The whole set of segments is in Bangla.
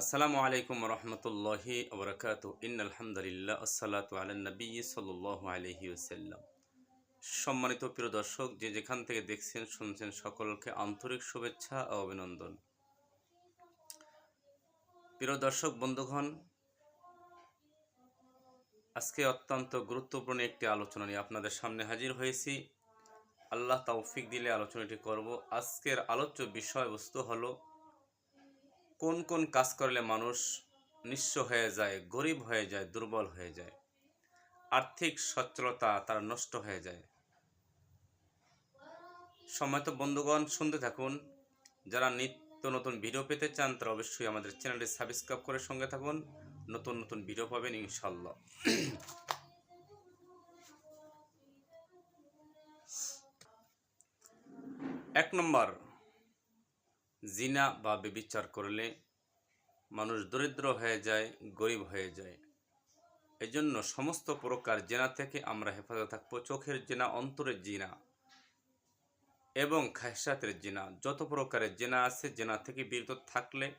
আসসালামু আলাইকুম রহমতুল্লাহি ওবরাকাত। ইন আলহামদুলিল্লাহ আসসালাতু আলা নবী সাল্লাল্লাহু আলাইহি ওসাল্লাম সম্মানিত প্রিয় দর্শক, যে যেখান থেকে দেখছেন, শুনছেন, সকলকে আন্তরিক শুভেচ্ছা ও অভিনন্দন। প্রিয় দর্শক, বন্ধুগণ, আজকে অত্যন্ত গুরুত্বপূর্ণ একটি আলোচনা নিয়ে আপনাদের সামনে হাজির হয়েছি। আল্লাহ তৌফিক দিলে আলোচনাটি করব। আজকের আলোচ্য বিষয়বস্তু হলো কোন কোন কাজ করলে মানুষ নিঃস্ব হয়ে যায়, গরিব হয়ে যায়, দুর্বল হয়ে যায়? আর্থিক সচ্ছলতা তার নষ্ট হয়ে যায়। সময় তো বন্ধুগণ, শুনতে থাকুন। যারা নিত্য নতুন ভিডিও পেতে চান, তারা অবশ্যই আমাদের চ্যানেলটি সাবস্ক্রাইব করে সঙ্গে থাকুন। নতুন নতুন ভিডিও পাবেন ইনশাল্লাহ এক নম্বর জিনা বা বেবিচার করলে মানুষ দরিদ্র হয়ে যায়, গরিব হয়ে যায়। এজন্য সমস্ত প্রকার জেনা থেকে আমরা হেফাজত থাকব। চোখের জেনা, অন্তরের জিনা এবং খায়সাতের জেনা। যত প্রকারের জেনা আছে, জেনা থেকে বিরত থাকলে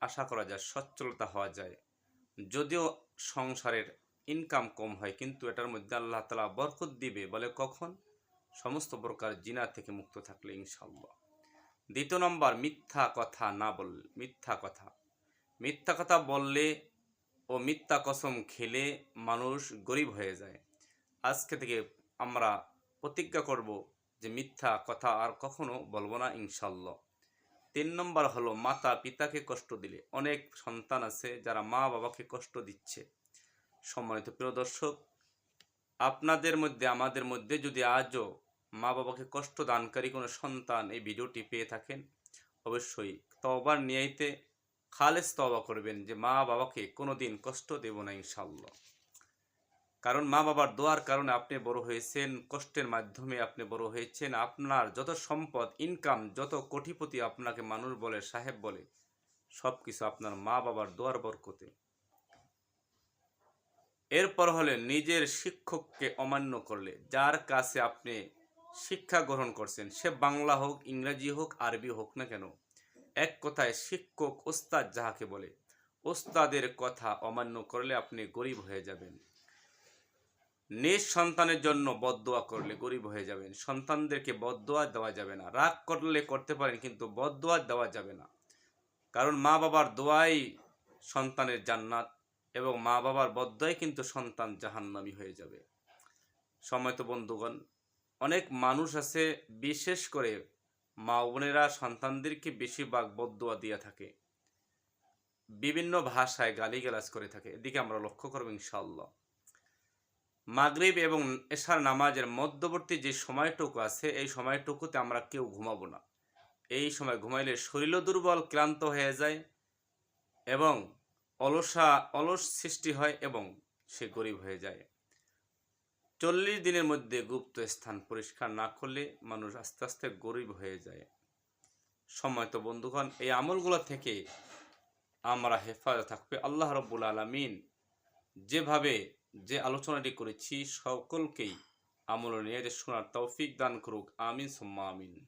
আশা করা যায় সচ্ছলতা হওয়া যায়। যদিও সংসারের ইনকাম কম হয়, কিন্তু এটার মধ্যে আল্লাহ তালা বরকত দিবে বলে কখন? সমস্ত প্রকার জিনা থেকে মুক্ত থাকলে ইনশাল্লাহ দ্বিতীয় নম্বর, মিথ্যা কথা না বল, মিথ্যা কথা। মিথ্যা কথা বললে ও মিথ্যা কসম খেলে মানুষ গরিব হয়ে যায়। আজকে থেকে আমরা প্রতিজ্ঞা করব যে মিথ্যা কথা আর কখনো বলব না ইনশাল্লাহ তিন নম্বর হলো, মাতা পিতাকে কষ্ট দিলে। অনেক সন্তান আছে যারা মা বাবাকে কষ্ট দিচ্ছে। সম্মানিত প্রিয় দর্শক, আপনাদের মধ্যে, আমাদের মধ্যে যদি আজও মা বাবাকে কষ্ট দানকারী কোনো সন্তান এই ভিডিওটি পেয়ে থাকেন, অবশ্যই তবার নিয়াইতে খালেস তবা করবেন যে মা বাবাকে কোনো দিন কষ্ট দেব না ইনশাল্লাহ কারণ মা বাবার দোয়ার কারণে আপনি বড় হয়েছেন, কষ্টের মাধ্যমে আপনি বড় হয়েছেন, আপনার যত সম্পদ ইনকাম যত কোটিপতি আপনাকে মানুষ বলে, সাহেব বলে সব কিছু আপনার মা বাবার দোয়ার বরকতে। এরপর হলে নিজের শিক্ষককে অমান্য করলে, যার কাছে আপনি শিক্ষা গ্রহণ করছেন। সে বাংলা হোক, ইংরেজি হোক, আরবি হোক না কেন, এক কথায় শিক্ষক ওস্তাদ যাহাকে বলে, ওস্তাদের কথা অমান্য করলে আপনি গরিব হয়ে যাবেন। নিজ সন্তানের জন্য বদদোয়া করলে গরিব হয়ে যাবেন। সন্তানদেরকে বদদোয়া দেওয়া যাবে না। রাগ করলে করতে পারেন, কিন্তু বদদোয়া দেওয়া যাবে না। কারণ মা বাবার দোয়াই সন্তানের জান্নাত এবং মা বাবার বদদোয়াই কিন্তু সন্তান জাহান্নামি হয়ে যাবে। সময় তো বন্ধুগণ অনেক মানুষ আছে, বিশেষ করে মা বোনেরা সন্তানদেরকে বেশিরভাগ বদুয়া দিয়ে থাকে। বিভিন্ন ভাষায় গালিগালাজ করে থাকে। এদিকে আমরা লক্ষ্য করব ইনশাল্লাহ মাগরিব এবং এশার নামাজের মধ্যবর্তী যে সময়টুকু আছে, এই সময়টুকুতে আমরা কেউ ঘুমাবো না। এই সময় ঘুমাইলে শরীরও দুর্বল, ক্লান্ত হয়ে যায় এবং অলসা, অলস সৃষ্টি হয় এবং সে গরিব হয়ে যায়। চল্লিশ দিনের মধ্যে গুপ্ত স্থান পরিষ্কার না করলে মানুষ আস্তে আস্তে গরিব হয়ে যায়। সময় তো বন্ধুগণ, এই আমলগুলো থেকে আমরা হেফাজত থাকবে। আল্লাহ রব্বুল আলমিন যেভাবে যে আলোচনাটি করেছি, সকলকেই আমল নিয়ে যে শোনার তৌফিক দান করুক। আমিন, সুম্মা আমিন।